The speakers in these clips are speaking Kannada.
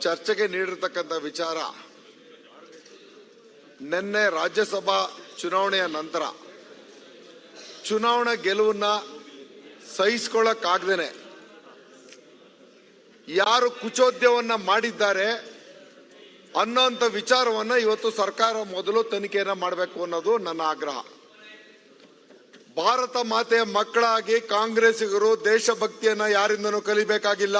ಚರ್ಚೆಗೆ ನೀಡಿರ್ತಕ್ಕಂಥ ವಿಚಾರ ನಿನ್ನೆ ರಾಜ್ಯಸಭಾ ಚುನಾವಣೆಯ ನಂತರ ಚುನಾವಣಾ ಗೆಲುವನ್ನ ಸಹಿಸ್ಕೊಳ್ಳಕ್ಕಾಗ್ದೇನೆ ಯಾರು ಕುಚೋದ್ಯವನ್ನ ಮಾಡಿದ್ದಾರೆ ಅನ್ನೋಂಥ ವಿಚಾರವನ್ನ ಇವತ್ತು ಸರ್ಕಾರ ಮೊದಲು ತನಿಖೆಯನ್ನು ಮಾಡಬೇಕು ಅನ್ನೋದು ನನ್ನ ಆಗ್ರಹ. ಭಾರತ ಮಾತೆಯ ಮಕ್ಕಳಾಗಿ ಕಾಂಗ್ರೆಸ್ಸಿಗರು ದೇಶಭಕ್ತಿಯನ್ನ ಯಾರಿಂದನೂ ಕಲಿಬೇಕಾಗಿಲ್ಲ.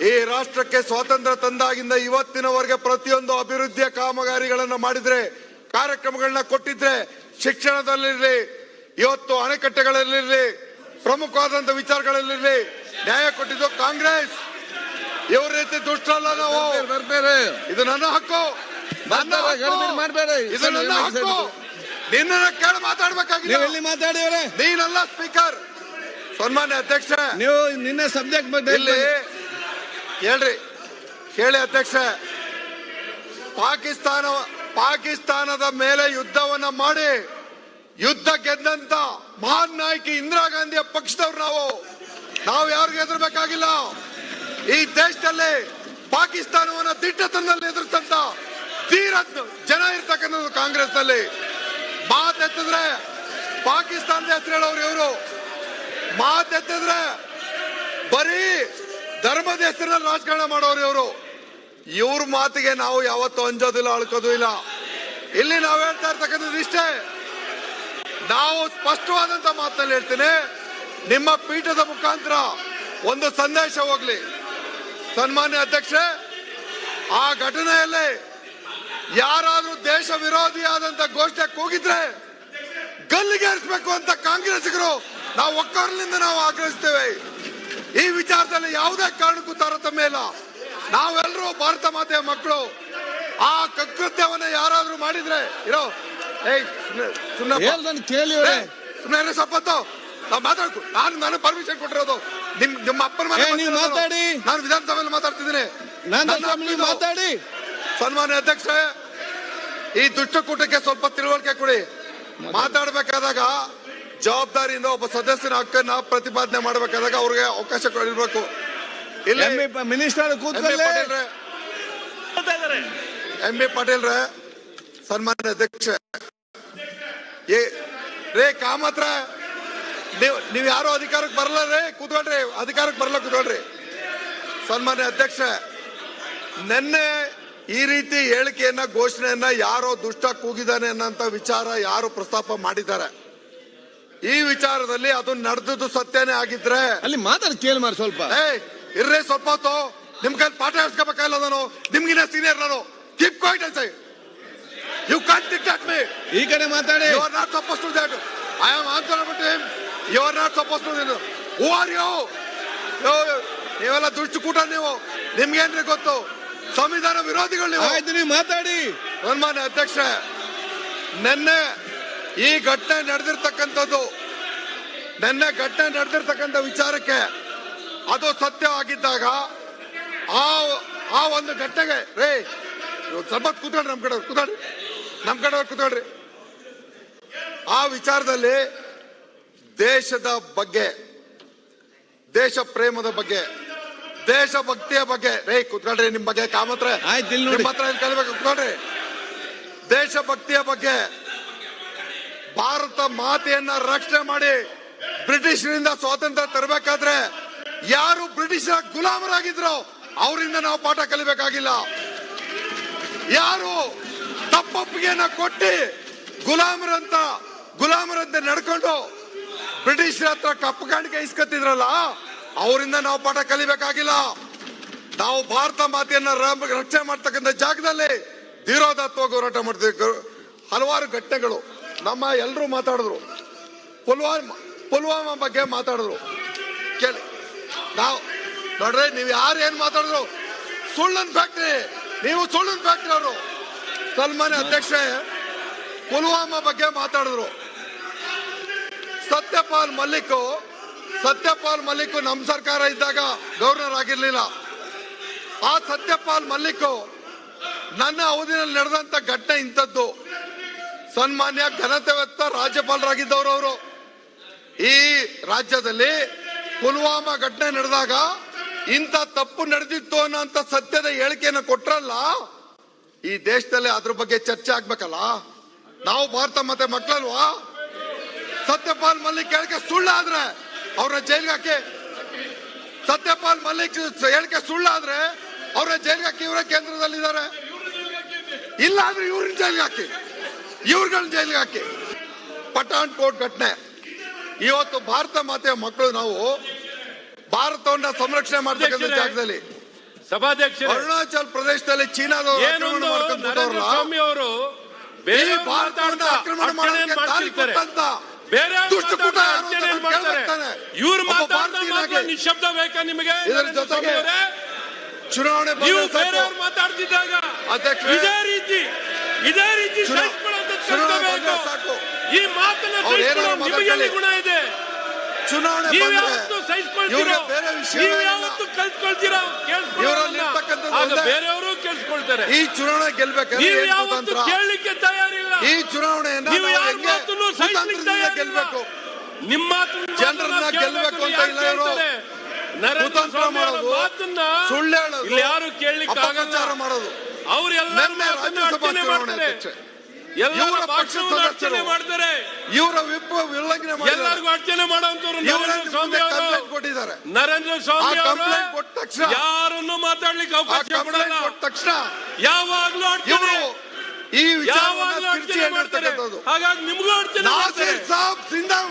ಈ ರಾಷ್ಟ್ರಕ್ಕೆ ಸ್ವಾತಂತ್ರ್ಯ ತಂದಾಗಿಂದ ಇವತ್ತಿನವರೆಗೆ ಪ್ರತಿಯೊಂದು ಅಭಿವೃದ್ಧಿಯ ಕಾಮಗಾರಿಗಳನ್ನು ಮಾಡಿದ್ರೆ ಕಾರ್ಯಕ್ರಮಗಳನ್ನ ಕೊಟ್ಟಿದ್ರೆ ಶಿಕ್ಷಣದಲ್ಲಿರಲಿ ಇವತ್ತು ಅಣೆಕಟ್ಟೆಗಳಲ್ಲಿರಲಿ ಪ್ರಮುಖವಾದಂತ ವಿಚಾರಗಳಲ್ಲಿರಲಿ ನ್ಯಾಯ ಕೊಟ್ಟಿದ್ದು ಕಾಂಗ್ರೆಸ್. ಇವ್ರ ರೀತಿ ದುಷ್ಟರಲ್ಲ ನಾವು. ಇದು ನನ್ನ ಹಕ್ಕು. ನನ್ನ ಇದು ನನ್ನ ಹಕ್ಕು. ನಿನ್ನ ಕೇಳಿ ಮಾತಾಡ್ಬೇಕಾಗಿದೆ ನೀವು ಎಲ್ಲಿ ಮಾತಾಡಿವ್ರೆ ನೀನಲ್ಲ ಸ್ಪೀಕರ್ ಸನ್ಮಾನ್ಯ ಅಧ್ಯಕ್ಷ. ನೀವು ನಿನ್ನೆ ಸಬ್ಜೆಕ್ಟ್ ಬಗ್ಗೆ ಹೇಳ್ರಿ. ಹೇಳಿ ಅಧ್ಯಕ್ಷ. ಪಾಕಿಸ್ತಾನ, ಪಾಕಿಸ್ತಾನದ ಮೇಲೆ ಯುದ್ಧವನ್ನ ಮಾಡಿ, ಯುದ್ಧ ಗೆದ್ದಂತ ಮಹಾನ್ ನಾಯಕಿ ಇಂದಿರಾ ಗಾಂಧಿಯ ಪಕ್ಷದವ್ರು ನಾವು. ನಾವು ಯಾರಿಗೂ ಹೆದರ್ಬೇಕಾಗಿಲ್ಲ. ಈ ದೇಶದಲ್ಲಿ ಪಾಕಿಸ್ತಾನವನ್ನ ದಿಟ್ಟತನದಲ್ಲಿ ಎದುರಿಸಂತ ತೀರ ಜನ ಇರ್ತಕ್ಕಂಥದ್ದು ಕಾಂಗ್ರೆಸ್ನಲ್ಲಿ. ಮಾತೆತ್ತಿದ್ರೆ ಪಾಕಿಸ್ತಾನದ ಹೆಸರು ಹೇಳೋರು ಇವರು. ಮಾತೆತ್ತಿದ್ರೆ ಬರೀ ಧರ್ಮದ ಹೆಸರಲ್ಲಿ ರಾಜಕಾರಣ ಮಾಡೋರು ಇವರು. ಇವ್ರ ಮಾತಿಗೆ ನಾವು ಯಾವತ್ತೂ ಅಂಜೋದಿಲ್ಲ, ಅಳ್ಕೋದು ಇಲ್ಲ. ಇಲ್ಲಿ ನಾವು ಹೇಳ್ತಾ ಇರ್ತಕ್ಕಂಥದ್ದು ಇಷ್ಟೇ. ನಾವು ಸ್ಪಷ್ಟವಾದಂತ ಮಾತಲ್ಲಿ ಹೇಳ್ತೀನಿ, ನಿಮ್ಮ ಪೀಠದ ಮುಖಾಂತರ ಒಂದು ಸಂದೇಶ ಹೋಗ್ಲಿ. ಸನ್ಮಾನ್ಯ ಅಧ್ಯಕ್ಷೆ ಆ ಘಟನೆಯಲ್ಲಿ ಯಾರಾದ್ರೂ ದೇಶ ವಿರೋಧಿಯಾದಂತ ಗೋಷ್ಠಿ ಕೂಗಿದ್ರೆ ಗಲ್ಲಿಗೇರಿಸಬೇಕು ಅಂತ ಕಾಂಗ್ರೆಸ್ಸಿಗರು ನಾವು ಒಕ್ಕರ್ಲಿಂದ ನಾವು ಆಗ್ರಹಿಸ್ತೇವೆ. ಈ ವಿಚಾರದಲ್ಲಿ ಯಾವುದೇ ಕಾರಣಕ್ಕೂ ತಾರತಮ್ಯ ಇಲ್ಲ. ನಾವೆಲ್ಲರೂ ಭಾರತ ಮಾತೆಯ ಮಕ್ಕಳು. ಆ ಕೃತ್ಯವನ್ನ ಯಾರಾದ್ರೂ ಮಾಡಿದ್ರೆ ಇರೋ ಏಯ್ ಸುಮ್ಮನೆ ಕೇಳಿ ಸುಮ್ಮನೆ ಸಪ್ಪತ್ತು. ನಾವು ಮಾತಾಡ್ಕೊ ನಾನು ನಾನು ಪರ್ಮಿಷನ್ ಕೊಟ್ಟಿರೋದು. ನಿಮ್ ನಿಮ್ಮ ಅಪ್ಪನ ಮನೆ ನೀವು ಮಾತಾಡಿ. ನಾನು ವಿಧಾನಸಭೆಯಲ್ಲಿ ಮಾತಾಡ್ತಿದ್ದೀನಿ. ನಾನು ಮಾತಾಡಿ. ಸನ್ಮಾನ್ಯ ಅಧ್ಯಕ್ಷ ಈ ದುಷ್ಟಕೂಟಕ್ಕೆ ಸ್ವಲ್ಪ ತಿಳುವಳಿಕೆ ಕೊಡಿ. ಮಾತಾಡಬೇಕಾದಾಗ ಜವಾಬ್ದಾರಿಯಿಂದ ಒಬ್ಬ ಸದಸ್ಯನ ಹಕ್ಕನ್ನ ಪ್ರತಿಪಾದನೆ ಮಾಡಬೇಕಾದಾಗ ಅವ್ರಿಗೆ ಅವಕಾಶ ಕೊಡಿರ್ಬೇಕು ಇಲ್ಲ ಮಿನಿಸ್ಟರ್ ಎಂ ಬಿ ಪಾಟೀಲ್ ಪಾಟೀಲ್ರೆ. ಸನ್ಮಾನ್ಯ ಅಧ್ಯಕ್ಷ. ಏ ರೇ ಕಾಮತ್ರ ನೀವು ನೀವ್ ಯಾರು ಅಧಿಕಾರಕ್ಕೆ ಬರಲ್ಲ ರೇ? ಕೂತ್ಕೊಳ್ರಿ ಅಧಿಕಾರಕ್ಕೆ ಬರಲ್ಲ ಕೂತ್ಕೊಳ್ರಿ. ಸನ್ಮಾನ್ಯ ಅಧ್ಯಕ್ಷ ನಿನ್ನೆ ಈ ರೀತಿ ಹೇಳಿಕೆಯನ್ನ ಘೋಷಣೆಯನ್ನ ಯಾರೋ ದುಷ್ಟ ಕೂಗಿದಾನೆ ಅನ್ನೋಂತ ವಿಚಾರ ಯಾರು ಪ್ರಸ್ತಾಪ ಮಾಡಿದ್ದಾರೆ? ಈ ವಿಚಾರದಲ್ಲಿ ಅದು ನಡೆದದ್ದು ಸತ್ಯನೇ ಆಗಿದ್ರೆ. ಅಲ್ಲಿ ಮಾತಾಡಿ ಕೇಳಿ ಮಾಡಿ ಸ್ವಲ್ಪ. ಏಯ್ ಇರ್ರಿ ಸ್ವಲ್ಪ ಹೊತ್ತು ನಿಮ್ ಕೈ ಪಾಠ ಹೇಳ್ಸ್ಕೋಬೇಕಲ್ಲ ನಾನು ನಿಮ್ಗಿನ ಸೀನಿಯರ್ ನಾನು. ಕೀಪ್ ಕ್ವೈಟ್ ಅಂತ ಯು ಕಾಂಟ್ ಡಿಕ್ಟೇಟ್ ಮೀ ಈ ಕಡೆ ಮಾತಾಡಿ. You are not suppose to that I am answer but him you are not suppose to who are you ನೀವೆಲ್ಲ ದುಷ್ಟಕೂಟ ನೀವು. ನಿಮ್ಗೇನ್ರಿ ಗೊತ್ತು? ಸಂವಿಧಾನ ವಿರೋಧಿಗಳು ನೀವು. ಆಯ್ತು ನೀವು ಮಾತಾಡಿ. ಸನ್ಮಾನ್ಯ ಅಧ್ಯಕ್ಷ ನಿನ್ನೆ ಈ ಘಟನೆ ನಡೆದಿರ್ತಕ್ಕಂಥದ್ದು ನಿನ್ನೆ ಘಟನೆ ನಡೆದಿರ್ತಕ್ಕಂಥ ವಿಚಾರಕ್ಕೆ ಅದು ಸತ್ಯವಾಗಿದ್ದಾಗ ಆ ಆ ಒಂದು ಘಟನೆಗೆ ರೇ ಸ್ವಲ್ಪ ಕೂತ್ಕೊಳ್ರಿ ನಮ್ ಕಡೆ ಕೂತ್ಕೊಳ್ರಿ. ನಮ್ ಕಡೆ ಕೂತ್ಕೊಳ್ರಿ. ಆ ವಿಚಾರದಲ್ಲಿ ದೇಶದ ಬಗ್ಗೆ ದೇಶ ಪ್ರೇಮದ ಬಗ್ಗೆ ದೇಶ ಭಕ್ತಿಯ ಬಗ್ಗೆ ರೇ ಕೂತ್ಕೊಳ್ರಿ ನಿಮ್ ಬಗ್ಗೆ ಕಾಮತ್ರ. ನಿಮ್ಮ ಹತ್ರ ಕಲಿಬೇಕು ಕೂತ್ಕೊಳ್ರಿ. ದೇಶಭಕ್ತಿಯ ಬಗ್ಗೆ ಭಾರತ ಮಾತೆಯನ್ನ ರಕ್ಷಣೆ ಮಾಡಿ ಬ್ರಿಟಿಷರಿಂದ ಸ್ವಾತಂತ್ರ್ಯ ತರಬೇಕಾದ್ರೆ ಯಾರು ಬ್ರಿಟಿಷರ ಗುಲಾಮರಾಗಿದ್ರು ಅವರಿಂದ ನಾವು ಪಾಠ ಕಲಿಬೇಕಾಗಿಲ್ಲ. ಯಾರು ತಪ್ಪೊಪ್ಪಿಗೆಯನ್ನ ಕೊಟ್ಟಿ ಗುಲಾಮರಂತ ಗುಲಾಮರಂತೆ ನಡ್ಕೊಂಡು ಬ್ರಿಟಿಷರ ಹತ್ರ ಕಪ್ಪು ಕಾಣಿಕೆ ಇಸ್ಕೊತಿದ್ರಲ್ಲ ಅವರಿಂದ ನಾವು ಪಾಠ ಕಲಿಬೇಕಾಗಿಲ್ಲ. ನಾವು ಭಾರತ ಮಾತೆಯನ್ನ ರಕ್ಷಣೆ ಮಾಡ್ತಕ್ಕಂಥ ಜಾಗದಲ್ಲಿ ಧೀರೋದಾತ್ಮಕ ಹೋರಾಟ ಮಾಡ್ತೀವಿ ಹಲವಾರು ಘಟನೆಗಳು. ನಮ್ಮ ಎಲ್ಲರೂ ಮಾತಾಡಿದ್ರು. ಪುಲ್ವಾಮಾ ಪುಲ್ವಾಮಾ ಬಗ್ಗೆ ಮಾತಾಡಿದ್ರು. ಕೇಳಿ. ನಾವು, ನೋಡ್ರಿ, ನೀವು ಯಾರು ಏನು ಮಾತಾಡಿದ್ರು? ಸುಳ್ಳನ್ ಫ್ಯಾಕ್ಟ್ರಿ ನೀವು ಸುಳ್ಳನ್ ಫ್ಯಾಕ್ಟ್ರಿ ಅವರು. ಸಲ್ಮಾನ್ ಅಧ್ಯಕ್ಷೆ ಪುಲ್ವಾಮಾ ಬಗ್ಗೆ ಮಾತಾಡಿದ್ರು. ಸತ್ಯಪಾಲ್ ಮಲ್ಲಿಕ್ ಸತ್ಯಪಾಲ್ ಮಲ್ಲಿಕ್ ನಮ್ಮ ಸರ್ಕಾರ ಇದ್ದಾಗ ಗವರ್ನರ್ ಆಗಿರ್ಲಿಲ್ಲ. ಆ ಸತ್ಯಪಾಲ್ ಮಲ್ಲಿಕ್, ನನ್ನ ಅವಧಿನಲ್ಲಿ ನಡೆದಂತ ಘಟನೆ ಇಂಥದ್ದು. ಸನ್ಮಾನ್ಯ ಘನತೆವೆತ್ತ ರಾಜ್ಯಪಾಲರಾಗಿದ್ದವರು ಅವರು. ಈ ರಾಜ್ಯದಲ್ಲಿ ಪುಲ್ವಾಮಾ ಘಟನೆ ನಡೆದಾಗ ಇಂಥ ತಪ್ಪು ನಡೆದಿತ್ತು ಅನ್ನೋಂಥ ಸತ್ಯದ ಹೇಳಿಕೆಯನ್ನು ಕೊಟ್ರಲ್ಲ, ಈ ದೇಶದಲ್ಲಿ ಅದ್ರ ಬಗ್ಗೆ ಚರ್ಚೆ ಆಗ್ಬೇಕಲ್ಲ? ನಾವು ಭಾರತ ಮತ್ತೆ ಮಕ್ಕಳಲ್ವಾ? ಸತ್ಯಪಾಲ್ ಮಲ್ಲಿಕ್ ಹೇಳಿಕೆ ಸುಳ್ಳಾದ್ರೆ ಅವರ ಜೈಲಿಗೆ ಹಾಕಿ, ಸತ್ಯಪಾಲ್ ಮಲ್ಲಿಕ್ ಹೇಳಿಕೆ ಸುಳ್ಳಾದ್ರೆ ಅವರ ಜೈಲ್ಗೆ ಹಾಕಿ ಇವರ ಕೇಂದ್ರದಲ್ಲಿದ್ದಾರೆ. ಇಲ್ಲ ಅಂದ್ರೆ ಇವ್ರನ್ನ ಜೈಲ್ಗೆ ಹಾಕಿ. ಇವ್ರುಗಳನ್ನ ಜೈಲಿಗೆ ಹಾಕಿ. ಪಠಾಣ್ ಕೋಟ್ ಘಟನೆ. ಇವತ್ತು ಭಾರತ ಮಾತೆಯ ಮಕ್ಕಳು ನಾವು ಭಾರತವನ್ನ ಸಂರಕ್ಷಣೆ ಮಾಡ್ತಕ್ಕಂಥ ಜಾಗದಲ್ಲಿ. ಸಭಾಧ್ಯಕ್ಷ ಅರುಣಾಚಲ್ ಪ್ರದೇಶದಲ್ಲಿ ಚೀನಾದವರು ಆಕ್ರಮಣ ಬೇರೆ ಭಾರತವನ್ನ ಆಕ್ರಮಣ ಮಾಡೋದಕ್ಕೆ. ಇವ್ರು ನಿಶಬ್ದ ಬೇಕಾ ನಿಮಗೆ? ಇದರ ಜೊತೆಗೆ ಚುನಾವಣೆ ನೀವು. ಬೇರೆಯವ್ರು ಮಾತಾಡ್ತಿದ್ದಾಗ? ಅಧ್ಯಕ್ಷರೇ, ಇದೇ ರೀತಿ ಇದೇ ರೀತಿ ಸಾಕು. ಈ ಮಾತನ್ನ ಸಹಿಸಿಕೊಳ್ಳೋ ನಿಮಗೆಲ್ಲಿ. ಗುಣ ಇದೆ. ಚುನಾವಣೆ ನೀವು ಯಾವತ್ತು ಸಹಿಸ್ಕೊಳ್ತೀರೋ? ನೀವು. ಯಾವತ್ತು ಕಲ್ತ್ಕೊಳ್ತೀರೋ? ಆಗ. ಬೇರೆಯವರು ಕೇಳಿಸ್ಕೊಳ್ತಾರೆ. ಈ ಚುನಾವಣೆ ಗೆಲ್ಬೇಕು ನೀವು ಯಾವತ್ತು ಕೇಳಲಿಕ್ಕೆ ತಯಾರಿಲ್ಲ. ಈ ಚುನಾವಣೆಯನ್ನು ನೀವು ಯಾರ ಮಾತನ್ನು ಸಹಿಸ್ಲಿಕ್ಕೆ ತಯಾರಿಲ್ಲ. ನಿಮ್ಮ ಜನರನ್ನ ಗೆಲ್ಬೇಕು ಅಂತ ಇಲ್ಲ ಇವರು. ನರೇಂದ್ರ ಸ್ವಾಮಿ ಅವರ ಮಾಡೋದು, ಮಾತನ್ನ ಸುಳ್ಳು ಹೇಳೋದು, ಇಲ್ಲಿ ಯಾರು ಕೇಳಲಿಕ್ಕೆ ಆಗಲ್ಲ ಮಾಡೋದು. ಅವರೆಲ್ಲ ಮಾಡ್ತಾರೆ. ಎಲ್ಲರ ಪಕ್ಷವನ್ನು ಅರ್ಚನೆ ಮಾಡ್ತಾರೆ. ಇವರ ವಿಪ್ ಉಲ್ಲಂಘನೆ ಎಲ್ಲರಿಗೂ ಅರ್ಚನೆ ಮಾಡುವಂತವ್ರು ನರೇಂದ್ರ ಸ್ವಾಮಿ ಅವರು. ಕೊಟ್ಟಿದ್ದಾರೆ. ನರೇಂದ್ರ ಸ್ವಾಮಿ ಅವರು ಕೊಟ್ಟ ತಕ್ಷಣ ಯಾರನ್ನು ಮಾತಾಡ್ಲಿಕ್ಕೆ ಅವಕಾಶ ಕೊಡಲ್ಲ. ತಕ್ಷಣ ಯಾವಾಗ್ಲೂ ಅರ್ಚನೆ. ಈ ಯಾವಾಗ್ಲೂ ಅರ್ಚನೆ ಮಾಡ್ತಾರೆ. ಹಾಗಾಗಿ ನಿಮ್ಗೂ ಅರ್ಚನೆ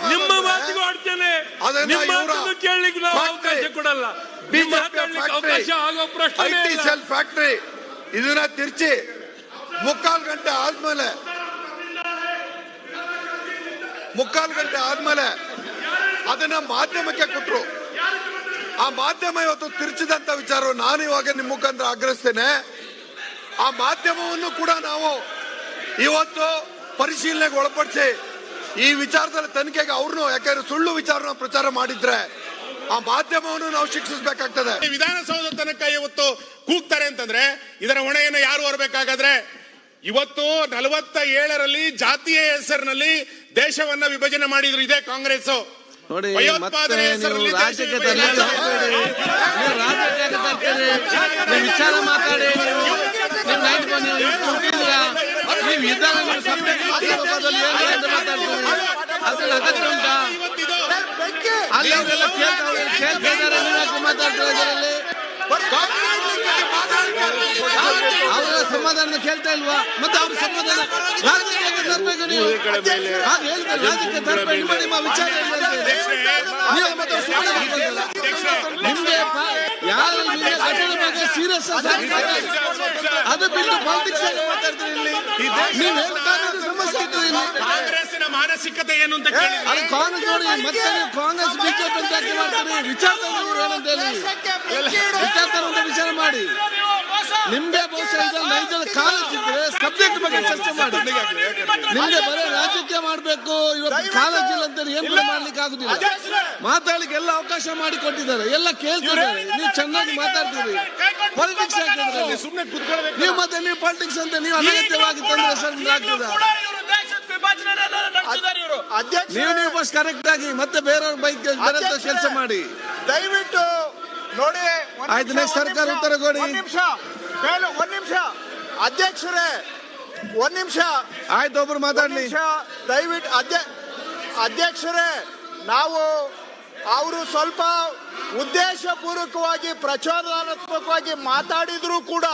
ನಿಮ್ಮ ಮಾತಿಗೂ ಅದನ್ನ ನಿಮ್ಮ ಮಾತನ್ನು ಕೇಳಲಿಕ್ಕೆ ನಾವು ಅವಕಾಶ ಕೊಡಲ್ಲ. ಬಿಜೆಪಿ ಅವಕಾಶ ಆಗೋ ಪ್ರಶ್ನೆ ಫ್ಯಾಕ್ಟರಿ ಇದನ್ನ ತಿರ್ಚಿ ಮುಕ್ಕಾಲು ಗಂಟೆ ಆದ್ಮೇಲೆ. ಮುಕ್ಕಾಲು ಗಂಟೆ ಆದ್ಮೇಲೆ ಅದನ್ನ ಮಾಧ್ಯಮಕ್ಕೆ ಕೊಟ್ರು. ಆ ಮಾಧ್ಯಮ ಇವತ್ತು ತಿರುಚಿದಂತ ವಿಚಾರ ನಾನು ಇವಾಗ ನಿಮ್ಮ ಮುಖಾಂತರ ಆಗ್ರಹಿಸ್ತೇನೆ. ಆ ಮಾಧ್ಯಮವನ್ನು ಕೂಡ ನಾವು ಇವತ್ತು ಪರಿಶೀಲನೆಗೆ ಒಳಪಡಿಸಿ ಈ ವಿಚಾರದಲ್ಲಿ ತನಿಖೆಗೆ ಅವ್ರನ್ನು, ಯಾಕಂದ್ರೆ ಸುಳ್ಳು ವಿಚಾರನ ಪ್ರಚಾರ ಮಾಡಿದ್ರೆ ಆ ಮಾಧ್ಯಮವನ್ನು ನಾವು ಶಿಕ್ಷಿಸಬೇಕಾಗ್ತದೆ. ವಿಧಾನಸೌಧ ತನಕ ಇವತ್ತು ಕೂಗ್ತಾರೆ ಅಂತಂದ್ರೆ, ಇದರ ಹೊಣೆಯನ್ನು ಯಾರು ಹೊರಬೇಕಾಗಾದ್ರೆ ಇವತ್ತು ನಲವತ್ತ ಏಳರಲ್ಲಿ ಜಾತಿಯ ಹೆಸರಿನಲ್ಲಿ ದೇಶವನ್ನ ವಿಭಜನೆ ಮಾಡಿದ್ರು ಇದೇ ಕಾಂಗ್ರೆಸ್ ನೋಡಿ ಭಯೋತ್ಪಾದನೆ ಹೆಸರಲ್ಲಿ ರಾಜ್ಯಕ್ಕೆ ದೇಶ ವಿಭಜನೆ ತರಲಿಕ್ಕೆ ಹೋಗ್ಬೇಡಿ. ನೀವು ರಾಜ್ಯಕ್ಕೆ ತರ್ತೀರಿ ನೀವು ವಿಚಾರ ಮಾತಾಡಿ. ನೀವು ನೈಟ್ ಬಂದು ನೀವು ಕೂತಿದ್ದೀರಾ ನೀವು ಇದ್ದಾಗ ನೀವು ಸಬ್ಜೆಕ್ಟ್ ಮಾತಾಡೋದ್ರಲ್ಲಿ ಏನು ಅಂತ ಮಾತಾಡ್ತೀರಿ? ಅದ್ರಲ್ಲಿ ಅಗತ್ಯ ಉಂಟಾ? ಇವತ್ತಿದು. ಅಲ್ಲಿ ಅವರೆಲ್ಲ ಕೇಳ್ತಾವ್ರೆ ಕೇಳ್ತಾ ಇದ್ದಾರೆ. ನೀವು ಯಾಕೆ ಮಾತಾಡ್ತೀರಾ ಇದರಲ್ಲಿ? ಅವರ ಸಮಾಧಾನ ಕೇಳ್ತಾ ಇಲ್ವಾ? ಮತ್ತೆ ಅವ್ರ ಸಮಾಧಾನ ರಾಜಕೀಯಕ್ಕೆ ತರಬೇಕು ನೀವು ರಾಜಕೀಯ ಹೇಳಿದ್ರೆ ತರಬೇಕು ನಿಮ್ಮ ನಿಮ್ಮ ವಿಚಾರ ನೀವು ಮತ್ತೆ. ನಿಮ್ಗೆ ಯಾರು ಬಗ್ಗೆ ಸೀರಿಯಸ್ ಅದು ಬಿಟ್ಟು ಪಾಲಿಟಿಕ್ಸ್ ಮಾತಾಡ್ತೀರಿ ಇಲ್ಲಿ. ನೀವು ಹೇಳ್ಬೇಕಾದ್ರೆ ಸಮಸ್ಯೆ ಇರ್ತದೆ ಇಲ್ಲಿ. ಕಾಂಗ್ರೆಸ್ಸಿನ ಮಾನಸಿಕತೆ ಏನು ಅಂತ ಕೇಳಿ ಅದು ಕಾಂಗ್ರೆಸ್ ನೋಡಿ ಮತ್ತೆ ನೀವು ಕಾಂಗ್ರೆಸ್ ಬಿಜೆಪಿ ವಿಚಾರದಲ್ಲಿ ನೀವು ಏನಂತ ಹೇಳಿ ವಿಚಾರ ಮಾಡಿ. ನಿಮ್ಗೆ ಬಹುಶಃ ಕಾಲೇಜ್ ಇದ್ರೆ ಸಬ್ಜೆಕ್ಟ್ ಬಗ್ಗೆ ಚರ್ಚೆ ಮಾಡಿ. ನಿಮ್ಗೆ ಬರೀ ರಾಜಕೀಯ ಮಾಡ್ಬೇಕು ಇವತ್ತು ಕಾಲೇಜ್ ಇಲ್ಲ ಅಂತ ಏನ್ ಕೂಡ ಮಾಡ್ಲಿಕ್ಕೆ ಆಗುದಿಲ್ಲ. ಮಾತಾಡ್ಲಿಕ್ಕೆ ಎಲ್ಲ ಅವಕಾಶ ಮಾಡಿ ಕೊಟ್ಟಿದ್ದಾರೆ ಎಲ್ಲ ಕೇಳ್ತಿದ್ದಾರೆ. ನೀವು ಚೆನ್ನಾಗಿ ಮಾತಾಡ್ತೀರಿ. ಪಾಲಿಟಿಕ್ಸ್ ಸುಮ್ಮನೆ ಕುತ್ಕೊಳ್ಬೇಕು ನೀವು ಮತ್ತೆ ನೀವು ಪಾಲಿಟಿಕ್ಸ್ ಅಂತ ನೀವು ಅನಗತ್ಯವಾಗಿ ತಂದ್ರೆ ಸರ್ ಆಗ್ತದ? ನೀವು ನೀವು ಫಸ್ಟ್ ಕರೆಕ್ಟ್ ಆಗಿ ಮತ್ತೆ ಬೇರೆಯವ್ರ ಬೈಕ್ ಕೆಲಸ ಮಾಡಿ. ದಯವಿಟ್ಟು ನೋಡಿ ಒಂದ್ ಆಯ್ತು, ನೆಕ್ಸ್ಟ್ ಸರ್ಕಾರ ಉತ್ತರ ಕೊಡಿ. ಒಂದ್ ನಿಮಿಷ ಒಂದ್ ನಿಮಿಷ. ಅಧ್ಯಕ್ಷರೇ ಒಂದ್ ನಿಮಿಷ. ಆಯ್ತು ಒಬ್ರು ಮಾತಾಡಲಿ. ಮಾತಾಡ್ಲಿ ದಯವಿಟ್ಟು ಅಧ್ಯ ಅಧ್ಯಕ್ಷರೇ ನಾವು ಅವರು ಸ್ವಲ್ಪ ಉದ್ದೇಶಪೂರ್ವಕವಾಗಿ ಪ್ರಚೋದನಾತ್ಮಕವಾಗಿ ಮಾತಾಡಿದ್ರು ಕೂಡ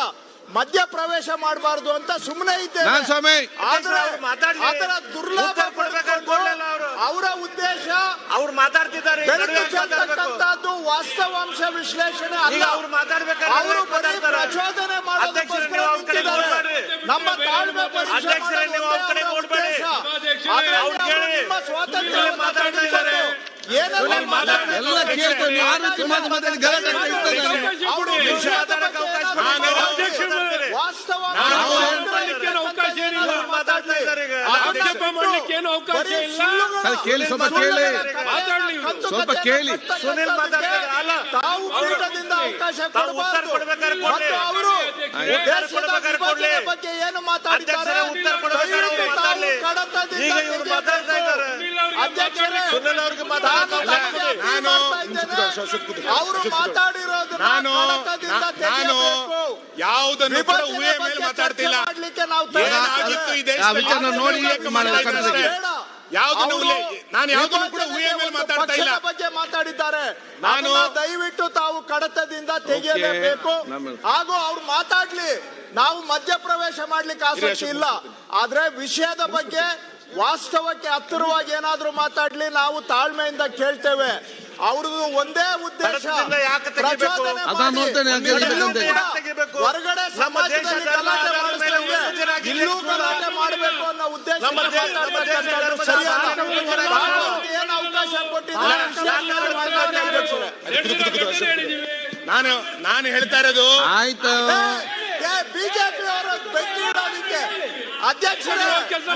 ಮಧ್ಯ ಪ್ರವೇಶ ಮಾಡಬಾರ್ದು ಅಂತ ಸುಮ್ಮನೆ ಇದ್ದೇನೆ. ನಾನ್ ಸ್ವಾಮಿ ಆದ್ರೆ ಆತರ ದುರ್ಲಾಭ ಅವರ. ಉದ್ದೇಶ ಅವ್ರು ಮಾತಾಡ್ತಿದ್ದಾರೆ ವಾಸ್ತವಾಂಶ ವಿಶ್ಲೇಷಣೆ ಅಲ್ಲ. ಅವ್ರು ಮಾತಾಡ್ಬೇಕಾದ್ರೆ ಅವರು ಬರೀ ಮಾತಾಡ್ತಾರೆ. ಪ್ರಚೋದನೆ. ನಮ್ಮ ತಾಳ್ಮೆ ಪರೀಕ್ಷೆ ಸ್ವಾತಂತ್ರ್ಯ ಮಾತಾಡ್ತಾ ಇದ್ದಾರೆ. ಅವಕಾಶ ಇಲ್ಲ. ಕೇಳಿ, ಸ್ವಲ್ಪ ಕೇಳಿ. ಸ್ವಲ್ಪ ಕೇಳಿ. ಸುನಿಲ್. ಅಲ್ಲ. ತಾವು ಪೀಠದಿಂದ ಅವಕಾಶ ಕೊಡಬಾರ್ದು. ಮತ್ತು ಅವರು ಬಗ್ಗೆ ಏನು ಮಾತಾಡಿದ್ದಾರೆ? ಅಧ್ಯಕ್ಷರೇ, ಅವ್ರು ದಯವಿಟ್ಟು ತಾವು ಕಡತದಿಂದ ಈಗ ಇವ್ರು ಮಾತಾಡ್ತಾ ಇದ್ದಾರೆ. ಅಧ್ಯಕ್ಷರೇ, ಸುನಿಲ್ ಅವ್ರಿಗೆ ನಾನು ಮಾತಾಡಕ್ಕೆ ತಮಗೆ ನಾನು- ಅವರು ಮಾತಾಡಿರೋದು ನಾನು ನಾನು ಯಾವುದನ್ನು ಕೂಡ ಊಹೆ ಮೇಲೆ ಮಾತಾಡ್ತಿಲ್ಲ. ಏನಾಗಿತ್ತು ಈ ನೋಡಿ. ಯಾವುದನ್ನು ನಾನು ಯಾವುದನ್ನು ಕೂಡ ಊಹೆ ಮೇಲೆ ಮಾತಾಡ್ತಾ ಇಲ್ಲ. ಬಗ್ಗೆ ಮಾತಾಡಿದ್ದಾರೆ. ನಾನು- ದಯವಿಟ್ಟು ತಾವು ಕಡತದಿಂದ ತೆಗೆಯಲೇಬೇಕು. ನಮ್ಮ- ಹಾಗೂ ಅವ್ರು ಮಾತಾಡ್ಲಿ. ನಾವು ಮಧ್ಯಪ್ರವೇಶ ಮಾಡ್ಲಿಕ್ಕೆ ಆಸಕ್ತಿ ಇಲ್ಲ. ಆದ್ರೆ ವಿಷಯದ ಬಗ್ಗೆ ವಾಸ್ತವಕ್ಕೆ ಹತ್ತಿರವಾಗಿ ಏನಾದ್ರೂ ಮಾತಾಡ್ಲಿ. ನಾವು ತಾಳ್ಮೆಯಿಂದ ಕೇಳ್ತೇವೆ. ಅವ್ರದ್ದು ಒಂದೇ ಉದ್ದೇಶ? ಹೊರಗಡೆ ಸಮಾಜದಲ್ಲಿ ಗಲಾಟೆ. ಇಲ್ಲೂ ಗಲಾಟೆ ಮಾಡಬೇಕು ಅನ್ನೋ ಉದ್ದೇಶ. ಏನು ಅವಕಾಶ ಕೊಟ್ಟಿದ್ದಾರೆ. ನಾನು ನಾನು ಹೇಳ್ತಾ ಇರೋದು ಆಯ್ತು ಬಿಜೆಪಿ ಅವರು ಬೆಂಗಳೂರಿಗೆ ಅಧ್ಯಕ್ಷರೇ ಕೆಲಸ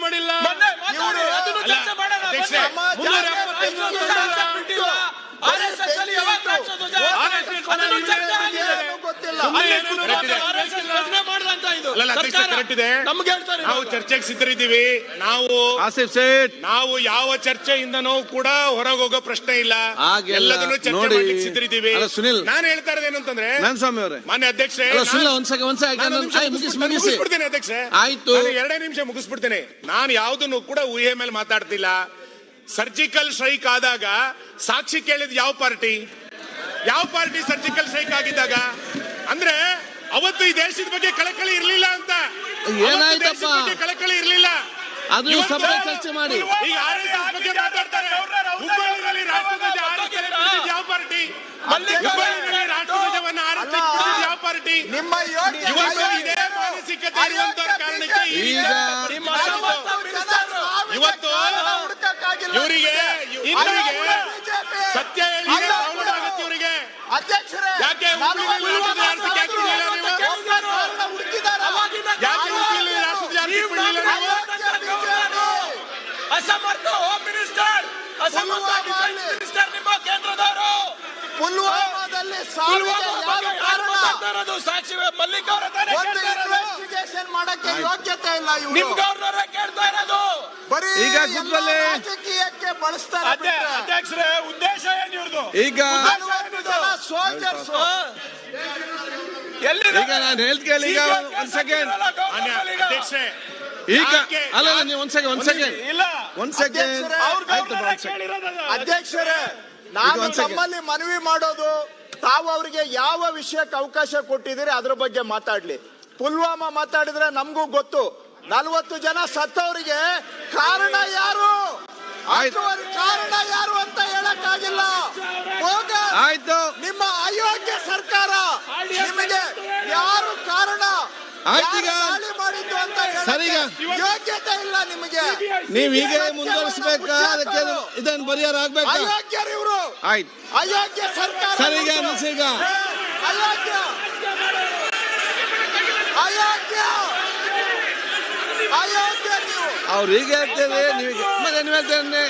ಮಾಡಿಲ್ಲ ಒಂದು ಚರ್ಚೆ ಕೆಲಸ ನಾವು ಚರ್ಚೆಗೆ ಸಿದ್ಧರಿದ್ದೀವಿ. ನಾವು ನಾವು ಯಾವ ಚರ್ಚೆಯಿಂದನೂ ಕೂಡ ಹೊರಗೆ ಹೋಗೋ ಪ್ರಶ್ನೆ ಇಲ್ಲ. ಎಲ್ಲದನ್ನು ಚರ್ಚೆ. ಮಾಡ್ಲಿಕ್ಕೆ ಸಿದ್ಧರಿದ್ದೀವಿ. ಸುನಿಲ್. ನಾನು ಹೇಳ್ತಾ ಇರೋದೇನು ಅಂತಂದ್ರೆ ನನ್ ಸ್ವಾಮಿ ಅವರೇ. ಮಾನ್ಯ ಅಧ್ಯಕ್ಷರೇ ಸುನಿಲ್ ಆಯ್ತು. ನಾನು ಎರಡೇ ನಿಮಿಷ ಮುಗಿಸ್ಬಿಡ್ತೇನೆ. ನಾನು ಯಾವ್ದನ್ನು ಕೂಡ ಊಹೆ ಮೇಲೆ ಮಾತಾಡ್ತಿಲ್ಲ. ಸರ್ಜಿಕಲ್ ಸ್ಟ್ರೈಕ್ ಆದಾಗ ಸಾಕ್ಷಿ ಕೇಳಿದ ಯಾವ ಪಾರ್ಟಿ? ಯಾವ ಪಾರ್ಟಿ ಸರ್ಜಿಕಲ್ ಸ್ಟ್ರೈಕ್ ಆಗಿದ್ದಾಗ? ಅಂದ್ರೆ ಅವತ್ತು ಈ ದೇಶದ ಬಗ್ಗೆ ಕಳಕಳಿ ಇರ್ಲಿಲ್ಲ ಅಂತ. ಅವತ್ತು ದೇಶದ ಬಗ್ಗೆ ಕಳಕಳಿ ಇರ್ಲಿಲ್ಲ. ಅದು ಇವತ್ತು ಸಭೆ ಚರ್ಚೆ ಮಾಡಿ. ಈಗ ಆರ್ ಎಸ್ ಎಸ್ ಬಗ್ಗೆ ಮಾತಾಡ್ತಾರೆ. ರಾಷ್ಟ್ರಧ್ವಜ ಯಾವ ಪಾರ್ಟಿ? ರಾಷ್ಟ್ರಧ್ವಜವನ್ನು ಯಾವ ಪಾರ್ಟಿ? ನಿಮ್ಮ ಯೋಗ್ಯ ಇವತ್ತು ಇದೇ ಮಾನಸಿಕತೆ ಇರುವಂತವ್ರ ಕಾರಣಕ್ಕೆ ಈ ಈಗ ಇವತ್ತು ಇವರಿಗೆ ಇವರಿಗೆ ಸತ್ಯ ಹೇಳಿ ಇವರಿಗೆ. ಅಧ್ಯಕ್ಷರೇ ಯಾಕೆ ಅಸಮರ್ಥ ಹೋಮ್ ಮಿನಿಸ್ಟರ್ ಅಸಮರ್ಥ ಡಿಫೆನ್ಸ್ ಮಿನಿಸ್ಟರ್ ನಿಮ್ಮ ಕೇಂದ್ರದವರು. ಪುಲ್ವಾಮಾದಲ್ಲಿ ಸಾಕ್ಷಿ ಮಲ್ಲಿಕ್ ಅವರ ಒಂದು ಇನ್ವೆಸ್ಟಿಗೇಷನ್ ಮಾಡಕ್ಕೆ ಯೋಗ್ಯತೆ ಇಲ್ಲ ಇವರು. ಕೇಳ್ತಾ ಇರೋದು. ಬರೀ ಈಗ ಕೂತ್ಕೊಳ್ಳಿ. ರಾಜಕೀಯಕ್ಕೆ ಬಳಸ್ತಾರೆ ಅಧ್ಯಕ್ಷರೇ ಉದ್ದೇಶ ಏನ್ ಇವ್ರದು? ಈಗ ಸೋಲ್ಜರ್ಸ್ ಎಲ್ಲಿ ಈಗ ನಾನು ಹೇಳ್ತ ಕೇಳಿ ಈಗ ಒಂದ್ ಸೆಕೆಂಡ್ ಅಧ್ಯಕ್ಷರೇ ಈಗ ಅಲ್ಲ ನೀವು ಒಂದ್ ಸೆಕೆಂಡ್ ಒಂದ್ ಸೆಕೆಂಡ್ ಇಲ್ಲ. ಒಂದ್ ಸೆಕೆಂಡ್ ಅಧ್ಯಕ್ಷರೇ, ನಾನು ನಮ್ಮಲ್ಲಿ ಮನವಿ ಮಾಡೋದು ತಾವು ಅವರಿಗೆ ಯಾವ ವಿಷಯಕ್ಕೆ ಅವಕಾಶ ಕೊಟ್ಟಿದ್ದೀರಿ ಅದ್ರ ಬಗ್ಗೆ ಮಾತಾಡ್ಲಿ. ಪುಲ್ವಾಮಾ ಮಾತಾಡಿದ್ರೆ ನಮಗೂ ಗೊತ್ತು. ನಲ್ವತ್ತು ಜನ ಸತ್ತವರಿಗೆ ಕಾರಣ ಯಾರು? ಕಾರಣ ಯಾರು ಅಂತ ಹೇಳಕ್ಕಾಗಿಲ್ಲ. ಹೋಗ. ಆಯ್ತು. ನಿಮ್ಮ ಅಯೋಗ್ಯ ಸರ್ಕಾರ ನಿಮಗೆ ಯಾರು ಕಾರಣ? ಮಾಡಿದ್ದು ಅಂತ ಹೇಳಕ್ಕೆ ಯೋಗ್ಯತೆ ಇಲ್ಲ ನಿಮಗೆ. ನೀವ್ ಹೀಗೆ ಮುಂದುವರಿಸ್ಬೇಕಾ? ಅದಕ್ಕೆ ಇದನ್ನ ಪರಿಹಾರ ಆಗ್ಬೇಕು? ಅಯೋಗ್ಯರು ಇವರು. ಆಯ್ತು. ಅಯೋಗ್ಯ ಸರ್ಕಾರ ಸರಿ ಅನಿಸೀಗ ಅಯೋಗ್ಯ. ಅಯೋಗ್ಯ. ಅಯೋಗ್ಯ. ಅವ್ರು ಹೀಗೆ ಹೇಳ್ತೇವೆ ನಿಮಗೆ ಮತ್ತೆ ನೀವು ಹೇಳ್ತೇನೆ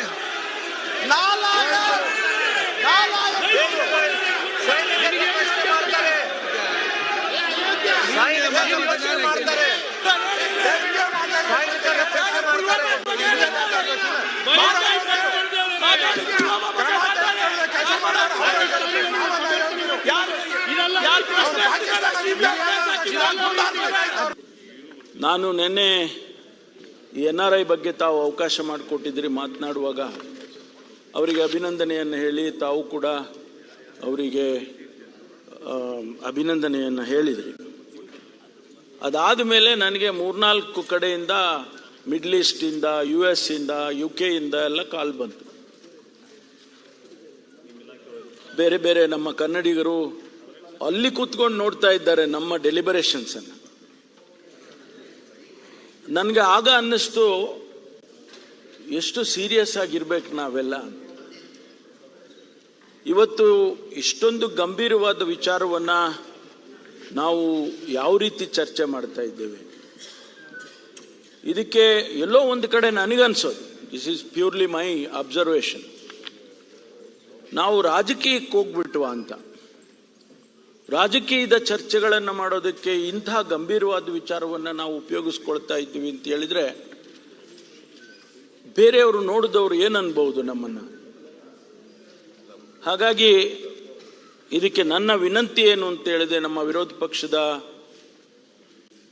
ನಾನು ನಿನ್ನೆ ಎನ್ ಆರ್ ಐ ಬಗ್ಗೆ ತಾವು ಅವಕಾಶ ಮಾಡಿಕೊಟ್ಟಿದ್ರಿ ಮಾತನಾಡುವಾಗ ಅವರಿಗೆ ಅಭಿನಂದನೆಯನ್ನು ಹೇಳಿ, ತಾವು ಕೂಡ ಅವರಿಗೆ ಅಭಿನಂದನೆಯನ್ನು ಹೇಳಿದ್ರಿ. ಅದಾದ ಮೇಲೆ ನನಗೆ ಮೂರ್ನಾಲ್ಕು ಕಡೆಯಿಂದ ಮಿಡ್ಲ್ ಈಸ್ಟಿಂದ ಯು ಎಸ್ ಇಂದ ಯು ಕೆ ಇಂದ ಎಲ್ಲ ಕಾಲ್ ಬಂತು. ಬೇರೆ ಬೇರೆ ನಮ್ಮ ಕನ್ನಡಿಗರು ಅಲ್ಲಿ ಕೂತ್ಕೊಂಡು ನೋಡ್ತಾ ಇದ್ದಾರೆ ನಮ್ಮ ಡೆಲಿಬರೇಷನ್ಸ್ ಅನ್ನು. ನನಗೆ ಆಗ ಅನ್ನಿಸ್ತು, ಎಷ್ಟು ಸೀರಿಯಸ್ ಆಗಿರ್ಬೇಕು ನಾವೆಲ್ಲ. ಇವತ್ತು ಇಷ್ಟೊಂದು ಗಂಭೀರವಾದ ವಿಚಾರವನ್ನ ನಾವು ಯಾವ ರೀತಿ ಚರ್ಚೆ ಮಾಡ್ತಾ ಇದ್ದೇವೆ. ಇದಕ್ಕೆ ಎಲ್ಲೋ ಒಂದು ಕಡೆ ನನಗನ್ಸೋದು this is purely my observation ನಾವು ರಾಜಕೀಯಕ್ಕೆ ಹೋಗ್ಬಿಟ್ವಾ ಅಂತ. ರಾಜಕೀಯದ ಚರ್ಚೆಗಳನ್ನು ಮಾಡೋದಕ್ಕೆ ಇಂಥ ಗಂಭೀರವಾದ ವಿಚಾರವನ್ನು ನಾವು ಉಪಯೋಗಿಸ್ಕೊಳ್ತಾ ಇದ್ದೀವಿ ಅಂತ ಹೇಳಿದ್ರೆ, ಬೇರೆಯವರು ನೋಡಿದವರು ಏನನ್ಬಹುದು ನಮ್ಮನ್ನು? ಹಾಗಾಗಿ ಇದಕ್ಕೆ ನನ್ನ ವಿನಂತಿ ಏನು ಅಂತ ಹೇಳಿದೆ ನಮ್ಮ ವಿರೋಧ ಪಕ್ಷದ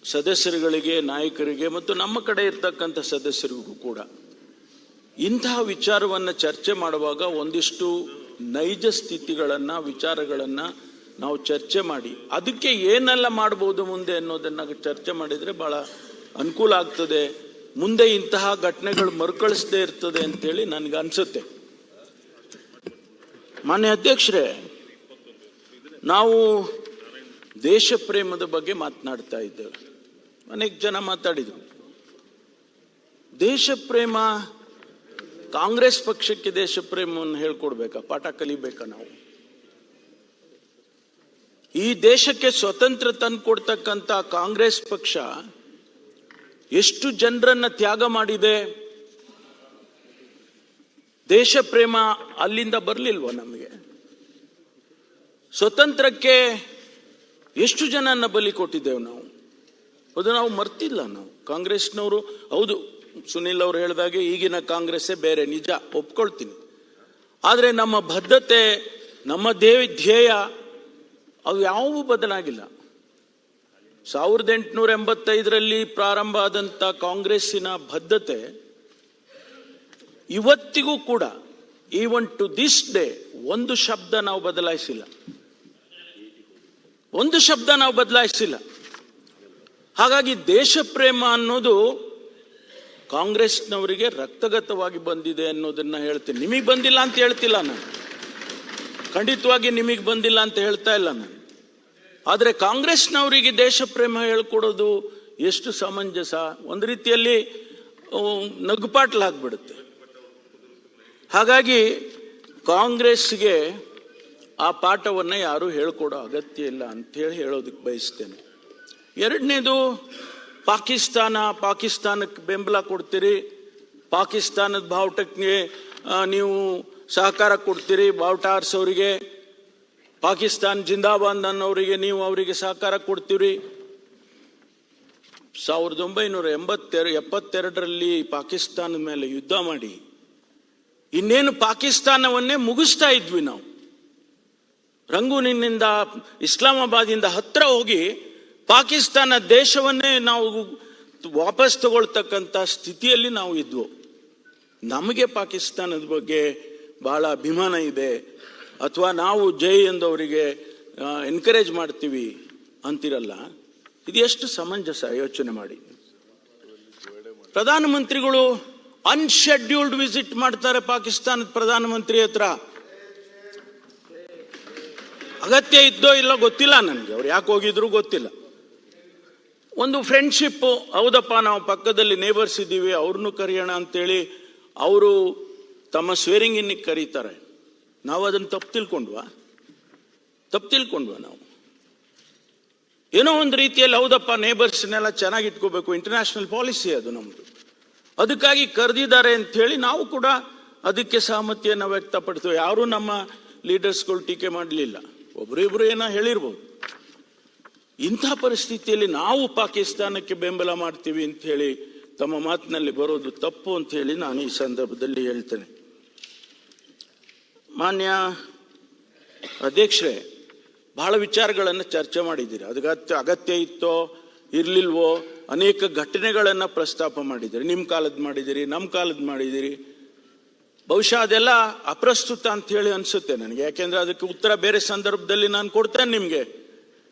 ಸದಸ್ಯರುಗಳಿಗೆ, ನಾಯಕರಿಗೆ ಮತ್ತು ನಮ್ಮ ಕಡೆ ಇರ್ತಕ್ಕಂಥ ಸದಸ್ಯರಿಗೂ ಕೂಡ ಇಂತಹ ವಿಚಾರವನ್ನು ಚರ್ಚೆ ಮಾಡುವಾಗ ಒಂದಿಷ್ಟು ನೈಜ ಸ್ಥಿತಿಗಳನ್ನು, ವಿಚಾರಗಳನ್ನು ನಾವು ಚರ್ಚೆ ಮಾಡಿ, ಅದಕ್ಕೆ ಏನೆಲ್ಲ ಮಾಡ್ಬೋದು ಮುಂದೆ ಅನ್ನೋದನ್ನ ಚರ್ಚೆ ಮಾಡಿದರೆ ಬಹಳ ಅನುಕೂಲ ಆಗ್ತದೆ. ಮುಂದೆ ಇಂತಹ ಘಟನೆಗಳು ಮರುಕಳಿಸದೇ ಇರ್ತದೆ ಅಂತೇಳಿ ನನಗೆ ಅನಿಸುತ್ತೆ. ಮಾನ್ಯ ಅಧ್ಯಕ್ಷರೇ, ನಾವು ದೇಶ ಪ್ರೇಮದ ಬಗ್ಗೆ ಮಾತನಾಡ್ತಾ ಇದ್ದೇವೆ. ಅನೇಕ ಜನ ಮಾತಾಡಿದರು. ದೇಶ ಪ್ರೇಮ, ಕಾಂಗ್ರೆಸ್ ಪಕ್ಷಕ್ಕೆ ದೇಶ ಪ್ರೇಮವನ್ನು ಹೇಳ್ಕೊಡ್ಬೇಕಾ? ಪಾಠ ಕಲಿಬೇಕಾ ನಾವು? ಈ ದೇಶಕ್ಕೆ ಸ್ವತಂತ್ರ ತಂದುಕೊಡ್ತಕ್ಕಂಥ ಕಾಂಗ್ರೆಸ್ ಪಕ್ಷ ಎಷ್ಟು ಜನರನ್ನ ತ್ಯಾಗ ಮಾಡಿದೆ? ದೇಶ ಪ್ರೇಮ ಅಲ್ಲಿಂದ ಬರಲಿಲ್ವ ನಮಗೆ? ಸ್ವತಂತ್ರಕ್ಕೆ ಎಷ್ಟು ಜನನ ಬಲಿ ಕೊಟ್ಟಿದ್ದೇವೆ ನಾವು? ಅದು ನಾವು ಮರ್ತಿಲ್ಲ ನಾವು. ಕಾಂಗ್ರೆಸ್ನವರು, ಹೌದು, ಸುನಿಲ್ ಅವರು ಹೇಳಿದಾಗೆ ಈಗಿನ ಕಾಂಗ್ರೆಸ್ಸೇ ಬೇರೆ, ನಿಜ, ಒಪ್ಕೊಳ್ತೀನಿ. ಆದರೆ ನಮ್ಮ ಬದ್ಧತೆ, ನಮ್ಮ ದೇವಿ ಧ್ಯೇಯ ಅವು ಯಾವುವು ಬದಲಾಗಿಲ್ಲ. ಸಾವಿರದ ಎಂಟುನೂರ ಎಂಬತ್ತೈದರಲ್ಲಿ ಪ್ರಾರಂಭ ಆದಂಥ ಕಾಂಗ್ರೆಸ್ಸಿನ ಬದ್ಧತೆ ಇವತ್ತಿಗೂ ಕೂಡ ಈವನ್ ಟು ದಿಸ್ ಡೇ ಒಂದು ಶಬ್ದ ನಾವು ಬದಲಾಯಿಸಿಲ್ಲ. ಒಂದು ಶಬ್ದ ನಾವು ಬದಲಾಯಿಸಿಲ್ಲ. ಹಾಗಾಗಿ ದೇಶ ಪ್ರೇಮ ಅನ್ನೋದು ಕಾಂಗ್ರೆಸ್ನವರಿಗೆ ರಕ್ತಗತವಾಗಿ ಬಂದಿದೆ ಅನ್ನೋದನ್ನ ಹೇಳ್ತೀನಿ. ನಿಮಗೆ ಬಂದಿಲ್ಲ ಅಂತ ಹೇಳ್ತಿಲ್ಲ ನಾನು. ಖಂಡಿತವಾಗಿ ನಿಮಗೆ ಬಂದಿಲ್ಲ ಅಂತ ಹೇಳ್ತಾ ಇಲ್ಲ ನಾನು. ಆದರೆ ಕಾಂಗ್ರೆಸ್ನವರಿಗೆ ದೇಶ ಪ್ರೇಮ ಹೇಳ್ಕೊಡೋದು ಎಷ್ಟು ಸಮಂಜಸ. ಒಂದು ರೀತಿಯಲ್ಲಿ ನಗ್ಪಾಟ್ಲಾಗ್ಬಿಡುತ್ತೆ ಹಾಗಾಗಿ ಕಾಂಗ್ರೆಸ್ಗೆ ಆ ಪಾಠವನ್ನು ಯಾರೂ ಹೇಳ್ಕೊಡೋ ಅಗತ್ಯ ಇಲ್ಲ ಅಂತೇಳಿ ಹೇಳೋದಕ್ಕೆ ಬಯಸ್ತೇನೆ. ಎರಡನೇದು, ಪಾಕಿಸ್ತಾನ ಪಾಕಿಸ್ತಾನಕ್ಕೆ ಬೆಂಬಲ ಕೊಡ್ತೀರಿ. ಪಾಕಿಸ್ತಾನದ ಬಾವುಟಕ್ಕೆ ನೀವು ಸಹಕಾರ ಕೊಡ್ತೀರಿ ಬಾವುಟ ಅವರಿಗೆ, ಪಾಕಿಸ್ತಾನ್ ಜಿಂದಾಬಾದ್ ಅನ್ನೋರಿಗೆ ನೀವು ಅವರಿಗೆ ಸಹಕಾರ ಕೊಡ್ತೀರಿ. ಸಾವಿರದ ಒಂಬೈನೂರ ಎಂಬತ್ತೆರ, ಎಪ್ಪತ್ತೆರಡರಲ್ಲಿ ಪಾಕಿಸ್ತಾನದ ಮೇಲೆ ಯುದ್ಧ ಮಾಡಿ, ಇನ್ನೇನು ಪಾಕಿಸ್ತಾನವನ್ನೇ ಮುಗಿಸ್ತಾ ಇದ್ವಿ ನಾವು. ರಂಗೂನಿನಿಂದ ಇಸ್ಲಾಮಾಬಾದಿಂದ ಹತ್ರ ಹೋಗಿ ಪಾಕಿಸ್ತಾನ ದೇಶವನ್ನೇ ನಾವು ವಾಪಸ್ ತಗೊಳ್ತಕ್ಕಂಥ ಸ್ಥಿತಿಯಲ್ಲಿ ನಾವು ಇದ್ವು. ನಮಗೆ ಪಾಕಿಸ್ತಾನದ ಬಗ್ಗೆ ಬಹಳ ಅಭಿಮಾನ ಇದೆ. ಅಥವಾ ನಾವು ಜೈ ಎಂದವರಿಗೆ ಎನ್ಕರೇಜ್ ಮಾಡ್ತೀವಿ ಅಂತಿರಲ್ಲ. ಇದು ಎಷ್ಟು ಸಮಂಜಸ ಯೋಚನೆ ಮಾಡಿ. ಪ್ರಧಾನಮಂತ್ರಿಗಳು ಅನ್ಶೆಡ್ಯೂಲ್ಡ್ ವಿಸಿಟ್ ಮಾಡ್ತಾರೆ ಪಾಕಿಸ್ತಾನದ ಪ್ರಧಾನಮಂತ್ರಿ ಹತ್ರ. ಅಗತ್ಯ ಇದ್ದೋ ಇಲ್ಲೋ ಗೊತ್ತಿಲ್ಲ ನನಗೆ. ಅವ್ರು ಯಾಕೆ ಹೋಗಿದ್ರು ಗೊತ್ತಿಲ್ಲ. ಒಂದು ಫ್ರೆಂಡ್ಶಿಪ್ಪು ಹೌದಪ್ಪ ನಾವು ಪಕ್ಕದಲ್ಲಿ ನೇಬರ್ಸ್ ಇದ್ದೀವಿ, ಅವ್ರನ್ನೂ ಕರೆಯೋಣ ಅಂತೇಳಿ, ಅವರು ತಮ್ಮ ಸ್ವೇರಿಂಗ್ ಇನ್ನಿಗೆ ಕರೀತಾರೆ. ನಾವು ಅದನ್ನು ತಪ್ಪು ತಿಳ್ಕೊಂಡ್ವಾ? ತಪ್ಪು ತಿಳ್ಕೊಂಡ್ವಾ ನಾವು? ಏನೋ ಒಂದು ರೀತಿಯಲ್ಲಿ ಹೌದಪ್ಪ ನೇಬರ್ಸ್ನೆಲ್ಲ ಚೆನ್ನಾಗಿ ಇಟ್ಕೋಬೇಕು ಇಂಟರ್ನ್ಯಾಷನಲ್ ಪಾಲಿಸಿ ಅದು ನಮ್ಮದು ಅದಕ್ಕಾಗಿ ಕರೆದಿದ್ದಾರೆ ಅಂಥೇಳಿ ನಾವು ಕೂಡ ಅದಕ್ಕೆ ಸಹಮತಿಯನ್ನು ವ್ಯಕ್ತಪಡ್ತೇವೆ ಯಾರೂ ನಮ್ಮ ಲೀಡರ್ಸ್ಗಳು ಟೀಕೆ ಮಾಡಲಿಲ್ಲ. ಒಬ್ರು ಇಬ್ರು ಏನೋ ಹೇಳಿರ್ಬೋದು. ಇಂಥ ಪರಿಸ್ಥಿತಿಯಲ್ಲಿ ನಾವು ಪಾಕಿಸ್ತಾನಕ್ಕೆ ಬೆಂಬಲ ಮಾಡ್ತೀವಿ ಅಂತ ಹೇಳಿ ತಮ್ಮ ಮಾತಿನಲ್ಲಿ ಬರೋದು ತಪ್ಪು ಅಂತ ಹೇಳಿ ನಾನು ಈ ಸಂದರ್ಭದಲ್ಲಿ ಹೇಳ್ತೇನೆ. ಮಾನ್ಯ ಅಧ್ಯಕ್ಷರೇ, ಬಹಳ ವಿಚಾರಗಳನ್ನು ಚರ್ಚೆ ಮಾಡಿದ್ದೀರಿ. ಅದಕ್ಕೆ ಅಗತ್ಯ ಇತ್ತೋ, ಇರಲಿಲ್ವೋ, ಅನೇಕ ಘಟನೆಗಳನ್ನು ಪ್ರಸ್ತಾಪ ಮಾಡಿದ್ದೀರಿ. ನಿಮ್ಮ ಕಾಲದ ಮಾಡಿದ್ದೀರಿ, ನಮ್ಮ ಕಾಲದ ಮಾಡಿದ್ದೀರಿ. ಬಹುಶಃ ಅದೆಲ್ಲ ಅಪ್ರಸ್ತುತ ಅಂತ ಹೇಳಿ ಅನ್ಸುತ್ತೆ ನನಗೆ. ಯಾಕೆಂದ್ರೆ ಅದಕ್ಕೆ ಉತ್ತರ ಬೇರೆ ಸಂದರ್ಭದಲ್ಲಿ ನಾನು ಕೊಡ್ತೇನೆ ನಿಮಗೆ.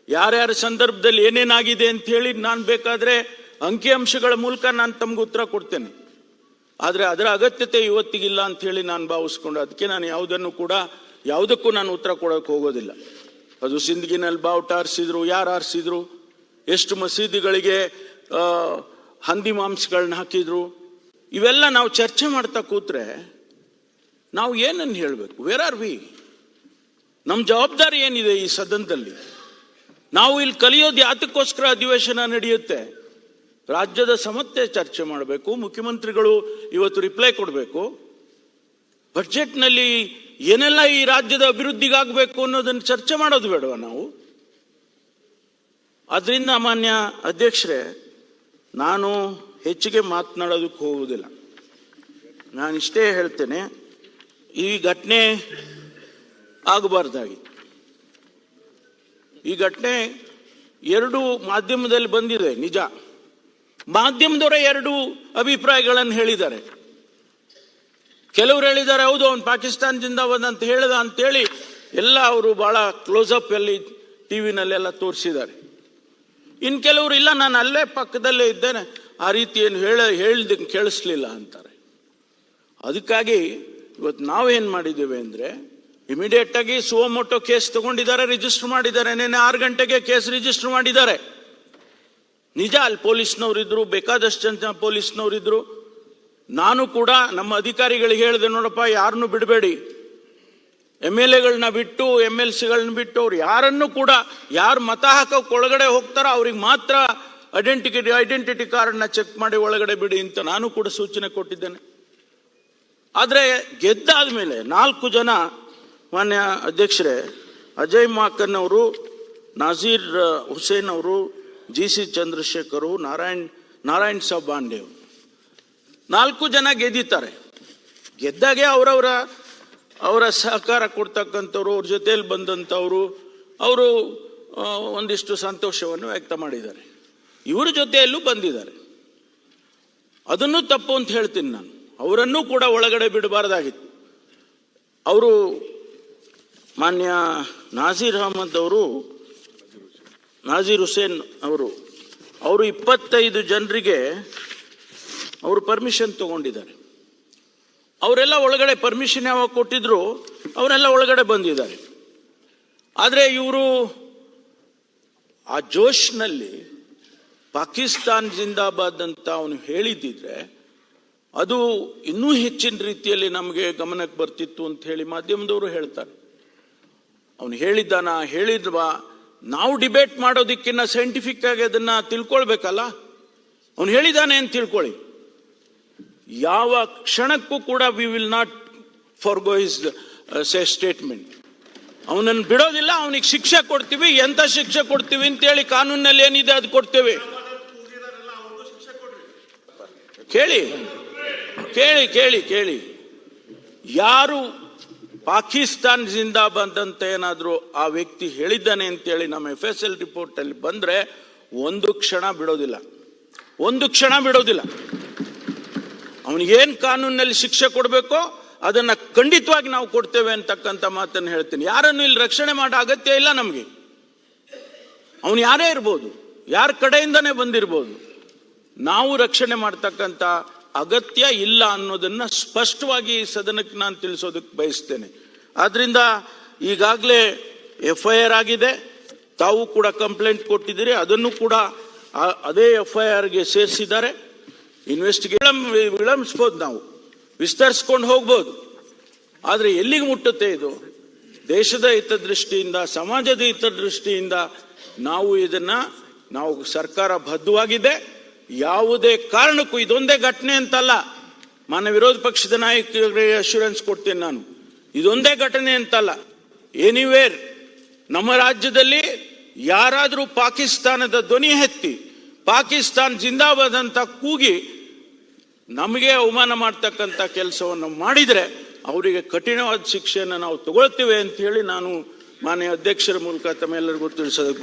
ಯಾರ್ಯಾರ ಸಂದರ್ಭದಲ್ಲಿ ಏನೇನಾಗಿದೆ ಅಂತ ಹೇಳಿ ನಾನು ಬೇಕಾದ್ರೆ ಅಂಕಿಅಂಶಗಳ ಮೂಲಕ ನಾನು ತಮ್ಗೆ ಉತ್ತರ ಕೊಡ್ತೇನೆ. ಆದರೆ ಅದರ ಅಗತ್ಯತೆ ಇವತ್ತಿಗಿಲ್ಲ ಅಂತ ಹೇಳಿ ನಾನು ಭಾವಿಸ್ಕೊಂಡು ಅದಕ್ಕೆ ನಾನು ಯಾವುದನ್ನು ಕೂಡ, ಯಾವುದಕ್ಕೂ ನಾನು ಉತ್ತರ ಕೊಡೋಕೆ ಹೋಗೋದಿಲ್ಲ. ಅದು ಸಿಂದಗಿನಲ್ಲಿ ಬಾವುಟ ಆರಿಸಿದ್ರು, ಯಾರು ಆರಿಸಿದ್ರು, ಎಷ್ಟು ಮಸೀದಿಗಳಿಗೆ ಹಂದಿ ಮಾಂಸಗಳನ್ನ ಹಾಕಿದ್ರು, ಇವೆಲ್ಲ ನಾವು ಚರ್ಚೆ ಮಾಡ್ತಾ ಕೂತ್ರೆ ನಾವು ಏನನ್ನು ಹೇಳಬೇಕು? ವೇರ್ ಆರ್ ವಿ ನಮ್ಮ ಜವಾಬ್ದಾರಿ ಏನಿದೆ ಈ ಸದನದಲ್ಲಿ? ನಾವು ಇಲ್ಲಿ ಕಲಿಯೋದು ಯಾತಕ್ಕೋಸ್ಕರ ಅಧಿವೇಶನ ನಡೆಯುತ್ತೆ? ರಾಜ್ಯದ ಸಮತೆ ಚರ್ಚೆ ಮಾಡಬೇಕು, ಮುಖ್ಯಮಂತ್ರಿಗಳು ಇವತ್ತು ರಿಪ್ಲೈ ಕೊಡಬೇಕು. ಬಜೆಟ್ನಲ್ಲಿ ಏನೆಲ್ಲ ಈ ರಾಜ್ಯದ ಅಭಿವೃದ್ಧಿಗಾಗಬೇಕು ಅನ್ನೋದನ್ನು ಚರ್ಚೆ ಮಾಡೋದು ಬೇಡವಾ ನಾವು? ಅದರಿಂದ ಮಾನ್ಯ ಅಧ್ಯಕ್ಷರೇ, ನಾನು ಹೆಚ್ಚಿಗೆ ಮಾತನಾಡೋದಕ್ಕೆ ಹೋಗುವುದಿಲ್ಲ. ನಾನು ಇಷ್ಟೇ ಹೇಳ್ತೇನೆ, ಈ ಘಟನೆ ಆಗಬಾರ್ದಾಗಿ. ಈ ಘಟನೆ ಎರಡು ಮಾಧ್ಯಮದಲ್ಲಿ ಬಂದಿದೆ, ನಿಜ. ಮಾಧ್ಯಮದವರ ಎರಡು ಅಭಿಪ್ರಾಯಗಳನ್ನು ಹೇಳಿದ್ದಾರೆ. ಕೆಲವರು ಹೇಳಿದ್ದಾರೆ, ಹೌದು, ಅವನು ಪಾಕಿಸ್ತಾನದಿಂದ ಬಂದಂತ ಹೇಳ್ದ ಅಂತೇಳಿ ಎಲ್ಲ ಅವರು ಬಹಳ ಕ್ಲೋಸ್ ಅಪ್ ಅಲ್ಲಿ ಟಿ ವಿನಲ್ಲೆಲ್ಲ ತೋರಿಸಿದ್ದಾರೆ. ಇನ್ನು ಕೆಲವರು, ಇಲ್ಲ, ನಾನು ಅಲ್ಲೇ ಪಕ್ಕದಲ್ಲೇ ಇದ್ದೇನೆ, ಆ ರೀತಿ ಏನು ಹೇಳ ಹೇಳ್ದ ಕೇಳಿಸ್ಲಿಲ್ಲ ಅಂತಾರೆ. ಅದಕ್ಕಾಗಿ ಇವತ್ತು ನಾವೇನು ಮಾಡಿದ್ದೇವೆ ಅಂದರೆ ಇಮಿಡಿಯೇಟ್ ಆಗಿ ಸುವಮೋಟೋ ಕೇಸ್ ತಗೊಂಡಿದ್ದಾರೆ ರಿಜಿಸ್ಟರ್ ಮಾಡಿದ್ದಾರೆ, ನಿನ್ನೆ ಆರು ಗಂಟೆಗೆ ಕೇಸ್ ರಿಜಿಸ್ಟರ್ ಮಾಡಿದ್ದಾರೆ. ನಿಜ, ಅಲ್ಲಿ ಪೊಲೀಸ್ನವರಿದ್ರು, ಬೇಕಾದಷ್ಟು ಜನ ಪೊಲೀಸ್ನವರಿದ್ರು. ನಾನು ಕೂಡ ನಮ್ಮ ಅಧಿಕಾರಿಗಳಿಗೆ ಹೇಳಿದೆ, ನೋಡಪ್ಪ, ಯಾರನ್ನು ಬಿಡಬೇಡಿ. ಎಂ ಎಲ್ ಎಗಳನ್ನ ಬಿಟ್ಟು ಎಂ ಎಲ್ ಸಿಗಳನ್ನ ಬಿಟ್ಟು, ಅವ್ರು ಯಾರನ್ನು ಕೂಡ, ಯಾರು ಮತ ಹಾಕೋಕೆ ಒಳಗಡೆ ಹೋಗ್ತಾರೋ ಅವ್ರಿಗೆ ಮಾತ್ರ ಐಡೆಂಟಿಟಿ ಐಡೆಂಟಿಟಿ ಕಾರ್ಡ್ನ ಚೆಕ್ ಮಾಡಿ ಒಳಗಡೆ ಬಿಡಿ ಅಂತ ನಾನು ಕೂಡ ಸೂಚನೆ ಕೊಟ್ಟಿದ್ದೇನೆ. ಆದರೆ ಗೆದ್ದಾದ ಮೇಲೆ ನಾಲ್ಕು ಜನ ಮಾನ್ಯ ಅಧ್ಯಕ್ಷರೇ, ಅಜಯ್ ಮಾಕನ್ ಅವರು ನಾಜೀರ್ ಹುಸೇನ್ ಅವರು ಜಿ ಸಿ ಚಂದ್ರಶೇಖರು, ನಾರಾಯಣ್ ನಾರಾಯಣ್ ಸಾಬ್ ಬಾಂಡೇವ್ ನಾಲ್ಕು ಜನ ಗೆದ್ದಿದ್ದಾರೆ. ಗೆದ್ದಾಗೆ ಅವರವರ, ಅವರ ಸಹಕಾರ ಕೊಡ್ತಕ್ಕಂಥವ್ರು, ಅವ್ರ ಜೊತೆಯಲ್ಲಿ ಬಂದಂಥವರು, ಅವರು ಒಂದಿಷ್ಟು ಸಂತೋಷವನ್ನು ವ್ಯಕ್ತ ಮಾಡಿದ್ದಾರೆ. ಇವರ ಜೊತೆಯಲ್ಲೂ ಬಂದಿದ್ದಾರೆ. ಅದನ್ನು ತಪ್ಪು ಅಂತ ಹೇಳ್ತೀನಿ ನಾನು. ಅವರನ್ನೂ ಕೂಡ ಒಳಗಡೆ ಬಿಡಬಾರ್ದಾಗಿತ್ತು. ಅವರು ಮಾನ್ಯ ನಾಸೀರ್ ಅಹಮದ್ ಅವರು ನಾಜೀರ್ ಹುಸೇನ್ ಅವರು ಅವರು ಇಪ್ಪತ್ತೈದು ಜನರಿಗೆ ಅವರು ಪರ್ಮಿಷನ್ ತಗೊಂಡಿದ್ದಾರೆ. ಅವರೆಲ್ಲ ಒಳಗಡೆ ಪರ್ಮಿಷನ್ ಯಾವಾಗ ಕೊಟ್ಟಿದ್ರು, ಅವರೆಲ್ಲ ಒಳಗಡೆ ಬಂದಿದ್ದಾರೆ. ಆದರೆ ಇವರು ಆ ಜೋಶ್ನಲ್ಲಿ ಪಾಕಿಸ್ತಾನ್ ಜಿಂದಾಬಾದ್ ಅಂತ ಅವನು ಹೇಳಿದ್ದಿದ್ರೆ, ಅದು ಇನ್ನೂ ಹೆಚ್ಚಿನ ರೀತಿಯಲ್ಲಿ ನಮಗೆ ಗಮನಕ್ಕೆ ಬರ್ತಿತ್ತು ಅಂತ ಹೇಳಿ ಮಾಧ್ಯಮದವರು ಹೇಳ್ತಾರೆ. ಅವನು ಹೇಳಿದ್ದಾನ, ಹೇಳಿದ್ವಾ ನಾವು ಡಿಬೇಟ್ ಮಾಡೋದಕ್ಕಿಂತ ಸೈಂಟಿಫಿಕ್ ಆಗಿ ಅದನ್ನ ತಿಳ್ಕೊಳ್ಬೇಕಲ್ಲ? ಅವನು ಹೇಳಿದ್ದಾನೆ ಅಂತ ತಿಳ್ಕೊಳ್ಳಿ. ಯಾವ ಕ್ಷಣಕ್ಕೂ ಕೂಡ we will not forgo is statement ಅವನನ್ನು ಬಿಡೋದಿಲ್ಲ, ಅವನಿಗೆ ಶಿಕ್ಷೆ ಕೊಡ್ತೀವಿ. ಎಂತ ಶಿಕ್ಷೆ ಕೊಡ್ತೀವಿ ಅಂತೇಳಿ ಕಾನೂನಲ್ಲಿ ಏನಿದೆ ಅದು ಕೊಡ್ತೇವೆ. ಕೇಳಿ ಕೇಳಿ ಕೇಳಿ ಕೇಳಿ. ಯಾರು ಪಾಕಿಸ್ತಾನದಿಂದ ಬಂದಂತ ಏನಾದರೂ ಆ ವ್ಯಕ್ತಿ ಹೇಳಿದ್ದಾನೆ ಅಂತೇಳಿ ನಮ್ಮ ಎಫ್ ಎಸ್ ಎಲ್ ರಿಪೋರ್ಟ್ ಅಲ್ಲಿ ಬಂದ್ರೆ ಒಂದು ಕ್ಷಣ ಬಿಡೋದಿಲ್ಲ. ಒಂದು ಕ್ಷಣ ಬಿಡೋದಿಲ್ಲ. ಅವನಿಗೇನು ಕಾನೂನಿನಲ್ಲಿ ಶಿಕ್ಷೆ ಕೊಡಬೇಕೋ ಅದನ್ನ ಖಂಡಿತವಾಗಿ ನಾವು ಕೊಡ್ತೇವೆ ಅಂತಕ್ಕಂಥ ಮಾತನ್ನು ಹೇಳ್ತೀನಿ. ಯಾರನ್ನು ಇಲ್ಲಿ ರಕ್ಷಣೆ ಮಾಡೋ ಅಗತ್ಯ ಇಲ್ಲ ನಮಗೆ. ಅವನು ಯಾರೇ ಇರ್ಬೋದು, ಯಾರ ಕಡೆಯಿಂದನೇ ಬಂದಿರ್ಬೋದು, ನಾವು ರಕ್ಷಣೆ ಮಾಡ್ತಕ್ಕಂಥ ಅಗತ್ಯ ಇಲ್ಲ ಅನ್ನೋದನ್ನ ಸ್ಪಷ್ಟವಾಗಿ ಸದನಕ್ಕೆ ನಾನು ತಿಳಿಸೋದಕ್ಕೆ ಬಯಸ್ತೇನೆ. ಆದ್ರಿಂದ ಈಗಾಗಲೇ ಎಫ್ ಐ ಆರ್ ಆಗಿದೆ. ತಾವು ಕೂಡ ಕಂಪ್ಲೇಂಟ್ ಕೊಟ್ಟಿದ್ದೀರಿ. ಅದನ್ನು ಕೂಡ ಅದೇ ಎಫ್ ಐ ಆರ್ಗೆ ಸೇರಿಸಿದ್ದಾರೆ ಇನ್ವೆಸ್ಟಿಗೇಷನ್ ವಿಳಂಬಿಸ್ಬೋದು ನಾವು. ವಿಸ್ತರಿಸ್ಕೊಂಡು ಹೋಗ್ಬೋದು. ಆದರೆ ಎಲ್ಲಿಗೆ ಮುಟ್ಟುತ್ತೆ ಇದು? ದೇಶದ ಹಿತದೃಷ್ಟಿಯಿಂದ, ಸಮಾಜದ ಹಿತದೃಷ್ಟಿಯಿಂದ ನಾವು ಇದನ್ನು, ನಾವು ಸರ್ಕಾರ ಬದ್ಧವಾಗಿದೆ. ಯಾವುದೇ ಕಾರಣಕ್ಕೂ ಇದೊಂದೇ ಘಟನೆ ಅಂತಲ್ಲ. ಮಾನ್ಯ ವಿರೋಧ ಪಕ್ಷದ ನಾಯಕರಿಗೆ ಅಶ್ಯೂರೆನ್ಸ್ ಕೊಡ್ತೇನೆ ನಾನು. ಇದೊಂದೇ ಘಟನೆ ಅಂತಲ್ಲ. ಎನಿವೇರ್ ನಮ್ಮ ರಾಜ್ಯದಲ್ಲಿ ಯಾರಾದರೂ ಪಾಕಿಸ್ತಾನದ ಧ್ವನಿ ಎತ್ತಿ, ಪಾಕಿಸ್ತಾನ್ ಜಿಂದಾಬಾದ್ ಅಂತ ಕೂಗಿ ನಮಗೆ ಅವಮಾನ ಮಾಡ್ತಕ್ಕಂಥ ಕೆಲಸವನ್ನು ಮಾಡಿದರೆ ಅವರಿಗೆ ಕಠಿಣವಾದ ಶಿಕ್ಷೆಯನ್ನು ನಾವು ತಗೊಳ್ತೇವೆ ಅಂತ ಹೇಳಿ ನಾನು ಮಾನ್ಯ ಅಧ್ಯಕ್ಷರ ಮೂಲಕ ತಮ್ಮೆಲ್ಲರಿಗೂ ತಿಳಿಸೋದಕ್ಕೆ